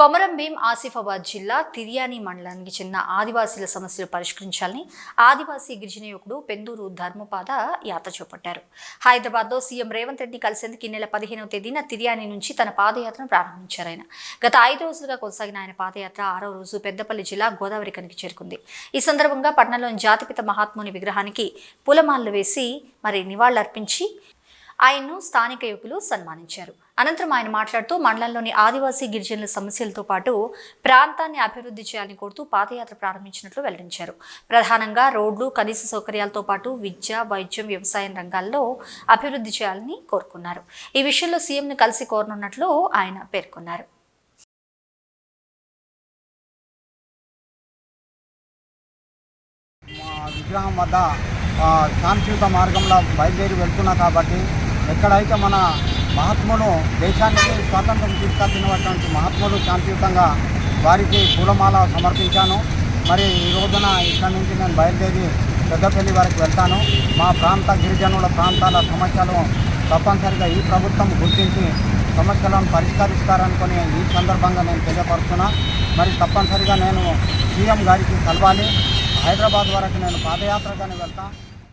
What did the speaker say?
కొమరం భీం ఆసిఫాబాద్ జిల్లా తిర్యాని మండలానికి చెందిన ఆదివాసీల సమస్యలు పరిష్కరించాలని ఆదివాసీ గిరిజన యువకుడు పెందూరు ధర్మపాద యాత్ర చేపట్టారు. హైదరాబాద్లో సీఎం రేవంత్ రెడ్డి కలిసేందుకు ఈ నెల పదిహేనవ తేదీన తిర్యాని నుంచి తన పాదయాత్రను ప్రారంభించారు ఆయన. గత ఐదు రోజులుగా కొనసాగిన ఆయన పాదయాత్ర ఆరో రోజు పెద్దపల్లి జిల్లా గోదావరి కనికి చేరుకుంది. ఈ సందర్భంగా పట్టణంలోని జాతిపిత మహాత్ముని విగ్రహానికి పూలమాలలు వేసి మరి నివాళులర్పించి ఆయన్ను స్థానిక యువకులు సన్మానించారు. అనంతరం ఆయన మాట్లాడుతూ మండలంలోని ఆదివాసీ గిరిజనుల సమస్యలతో పాటు ప్రాంతాన్ని అభివృద్ధి చేయాలని కోరుతూ పాదయాత్ర ప్రారంభించినట్లు వెల్లడించారు. ప్రధానంగా రోడ్లు కనీస సౌకర్యాలతో పాటు విద్య వైద్యం వ్యవసాయం రంగాల్లో అభివృద్ధి చేయాలని కోరుకున్నారు. ఈ విషయంలో సీఎంను కలిసి కోరనున్నట్లు ఆయన పేర్కొన్నారు. విగ్రహం వద్ద శాంతియుత మార్గంలో బయలుదేరి వెళ్తున్నా కాబట్టి ఎక్కడైతే మన మహాత్ములు దేశానికి స్వాతంత్రం తీసుకొచ్చినటువంటి మహాత్ములు శాంతియుతంగా వారికి పూలమాల సమర్పించాను. మరి ఈ రోజున ఇక్కడ నుంచి నేను బయలుదేరి పెద్దపల్లి వరకు వెళ్తాను. మా ప్రాంత గిరిజనుల ప్రాంతాల సమస్యలు తప్పనిసరిగా ఈ ప్రభుత్వం గుర్తించి సమస్యలను పరిష్కరిస్తారనుకుని ఈ సందర్భంగా నేను తెలియపరుస్తున్నా. మరి తప్పనిసరిగా నేను సీఎం గారికి కలవాలి. హైదరాబాద్ వరకు నేను పాదయాత్రగానే వెళ్తాను